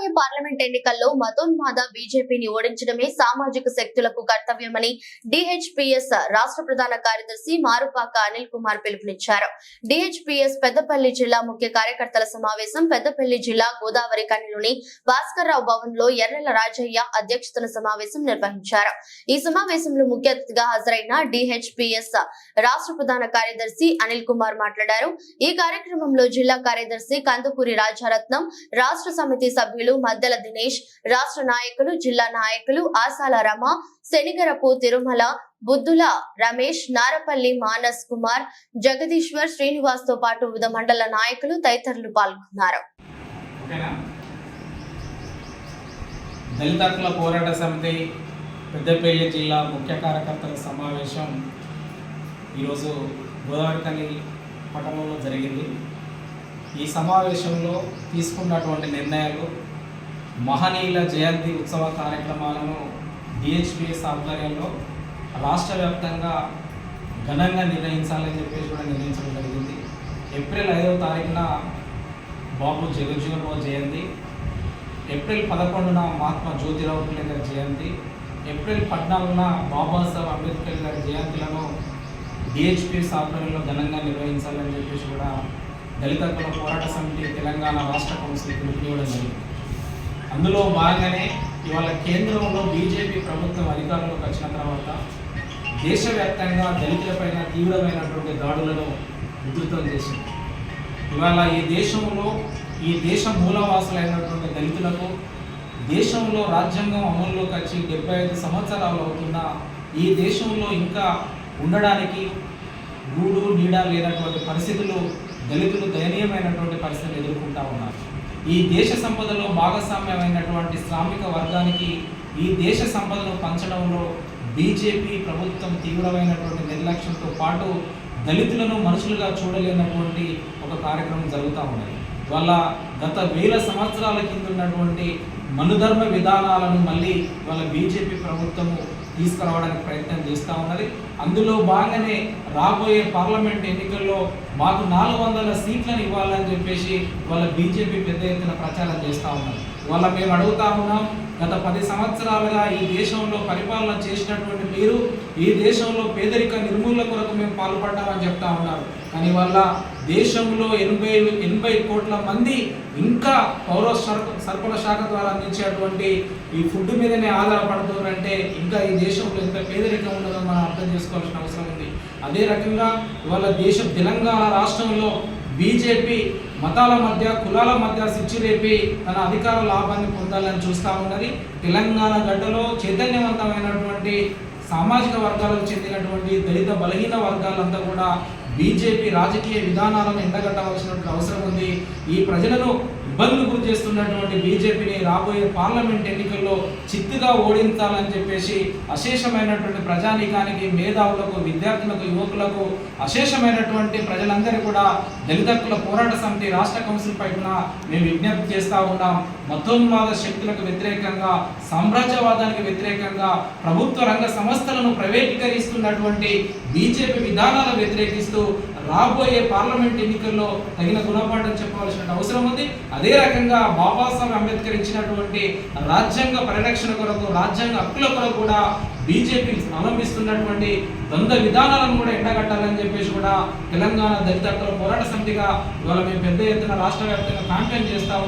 రాబోయే పార్లమెంట్ ఎన్నికల్లో మతోన్మాద బీజేపీని ఓడించడమే సామాజిక శక్తులకు కర్తవ్యమని డిహెచ్పిఎస్ రాష్ట్ర ప్రధాన కార్యదర్శి మారుపాక అనిల్ కుమార్ పిలుపునిచ్చారు. డిహెచ్పిఎస్ పెద్దపల్లి జిల్లా ముఖ్య కార్యకర్తల సమావేశం పెద్దపల్లి జిల్లా గోదావరి కనిలోని భాస్కర్రావు భవన్లో ఎర్రల రాజయ్య అధ్యక్షతన సమావేశం నిర్వహించారు. ఈ సమావేశంలో ముఖ్య అతిథిగా హాజరైన డిహెచ్పిఎస్ రాష్ట్ర ప్రధాన కార్యదర్శి అనిల్ కుమార్ మాట్లాడారు. ఈ కార్యక్రమంలో జిల్లా కార్యదర్శి కందుకూరి రాజారత్నం రాష్ట్ర సమితి సభ్యులు మద్దెల దినేష్ రాష్ట్ర నాయకులు జిల్లా నాయకులు ఆసాల రమ శనిగరపు తిరుమల బుద్ధుల రమేష్ నారపల్లి మానస్ కుమార్ జగదీశ్వర్ శ్రీనివాస్తో పాటు వివిధ మండల నాయకులు తదితరులు పాల్గొన్నారు. ఓకేనా? దళిత హక్కుల పోరాట సమితి పెద్దపల్లి జిల్లా ముఖ్య కార్యకర్తల సమావేశం ఈరోజు గోదావరికని పట్టణంలో జరిగింది. ఈ సమావేశంలో తీసుకున్నటువంటి నిర్ణయాలు మహనీయుల జయంతి ఉత్సవ కార్యక్రమాలను డిహెచ్పిఎస్ ఆధ్వర్యంలో రాష్ట్ర వ్యాప్తంగా ఘనంగా నిర్వహించాలని చెప్పేసి కూడా నిర్ణయించడం జరిగింది. ఏప్రిల్ ఐదవ తారీఖున బాబు జగజ్జీవన్ రావు జయంతి ఏప్రిల్ పదకొండున మహాత్మా జ్యోతిరావు ఫులే గారి జయంతి ఏప్రిల్ పద్నాలుగున బాబాసాహెబ్ అంబేద్కర్ గారి జయంతులను డిహెచ్పిఎస్ ఆధ్వర్యంలో ఘనంగా నిర్వహించాలని చెప్పేసి కూడా దళిత కుల పోరాట సమితి తెలంగాణ రాష్ట్ర కౌన్సిల్ పిలుపునివ్వడం జరిగింది. అందులో భాగంగానే ఇవాళ కేంద్రంలో బీజేపీ ప్రభుత్వం అధికారంలోకి వచ్చిన తర్వాత దేశవ్యాప్తంగా దళితులపైన తీవ్రమైనటువంటి దాడులను ఉధృతం చేసింది. ఇవాళ ఈ దేశంలో ఈ దేశ మూలవాసులైనటువంటి దళితులకు దేశంలో రాజ్యాంగం అమల్లోకి వచ్చి డెబ్బై ఐదు సంవత్సరాలు అవుతున్న ఈ దేశంలో ఇంకా ఉండడానికి గూడు నీడ లేనటువంటి పరిస్థితులు దళితులు దయనీయమైనటువంటి పరిస్థితులు ఎదుర్కొంటా ఉన్నారు. ఈ దేశ సంపదలో భాగస్వామ్యమైనటువంటి శ్రామిక వర్గానికి ఈ దేశ సంపదను పంచడంలో బీజేపీ ప్రభుత్వం తీవ్రమైనటువంటి నిర్లక్ష్యంతో పాటు దళితులను మనుషులుగా చూడలేనటువంటి ఒక కార్యక్రమం జరుగుతూ ఉన్నది. వాళ్ళ గత వేల సంవత్సరాల కింద ఉన్నటువంటి మనుధర్మ విధానాలను మళ్ళీ వాళ్ళ బీజేపీ ప్రభుత్వము తీసుకురావడానికి ప్రయత్నం చేస్తూ ఉన్నది. అందులో భాగంగానే రాబోయే పార్లమెంట్ ఎన్నికల్లో మాకు నాలుగు వందల సీట్లను ఇవ్వాలని చెప్పేసి వాళ్ళ బీజేపీ పెద్ద ఎత్తున ప్రచారం చేస్తూ ఉన్నారు వాళ్ళ మేము అడుగుతా ఉన్నాం గత పది సంవత్సరాలుగా ఈ దేశంలో పరిపాలన చేసినటువంటి మీరు ఈ దేశంలో పేదరిక నిర్మూలన కొరకు మేము పాల్పడ్డామని చెప్తా ఉన్నారు. కానీ వాళ్ళ దేశంలో ఎనభై ఎనభై కోట్ల మంది ఇంకా పౌర సరఫ- సరఫరా శాఖ ద్వారా అందించేటువంటి ఈ ఫుడ్ మీదనే ఆధారపడుతున్నారంటే ఇంకా ఈ దేశంలో ఎంత పేదరికం ఉండదో మనం అర్థం చేసుకోవాల్సిన అవసరం ఉంది. అదే రకంగా ఇవాళ దేశం తెలంగాణ రాష్ట్రంలో బీజేపీ మతాల మధ్య కులాల మధ్య సిచ్చిరేపి తన అధికార లాభాన్ని పొందాలని చూస్తా ఉన్నది. తెలంగాణ గడ్డలో చైతన్యవంతమైనటువంటి సామాజిక వర్గాలకు చెందినటువంటి దళిత బలహీన వర్గాలంతా కూడా బీజేపీ రాజకీయ విధానాలను ఎండగట్టవలసినటువంటి అవసరం ఉంది. ఈ ప్రజలను ఇబ్బందులు గురి చేస్తున్నటువంటి బీజేపీని రాబోయే పార్లమెంట్ ఎన్నికల్లో చిత్తుగా ఓడించాలని చెప్పేసి అశేషమైనటువంటి ప్రజానీకానికి మేధావులకు విద్యార్థులకు యువకులకు అశేషమైనటువంటి ప్రజలందరూ కూడా దళిత హక్కుల పోరాట సమితి రాష్ట్ర కౌన్సిల్ పైన మేము విజ్ఞప్తి చేస్తా ఉన్నాం. మతోన్మాద శక్తులకు వ్యతిరేకంగా సామ్రాజ్యవాదానికి వ్యతిరేకంగా ప్రభుత్వ రంగ సంస్థలను ప్రైవేటీకరిస్తున్నటువంటి బీజేపీ విధానాలను వ్యతిరేకిస్తూ రాబోయే పార్లమెంట్ ఎన్నికల్లో తగిన గుణపాఠం చెప్పవలసిన అవసరం ఉంది. అదే రకంగా బాబాసాహెబ్ అంబేద్కర్ ఇచ్చినటువంటి రాజ్యాంగ పరిరక్షణ కొరకు రాజ్యాంగ హక్కుల కొరకు కూడా బీజేపీ అవలంబిస్తున్నటువంటి ద్వంద్వ విధానాలను కూడా ఎండగట్టాలని చెప్పేసి కూడా తెలంగాణ దళిత హక్కుల పోరాట సమితిగా ఇవాళ మేము పెద్ద ఎత్తున రాష్ట్ర వ్యాప్తంగా కాంపెయిన్ చేస్తా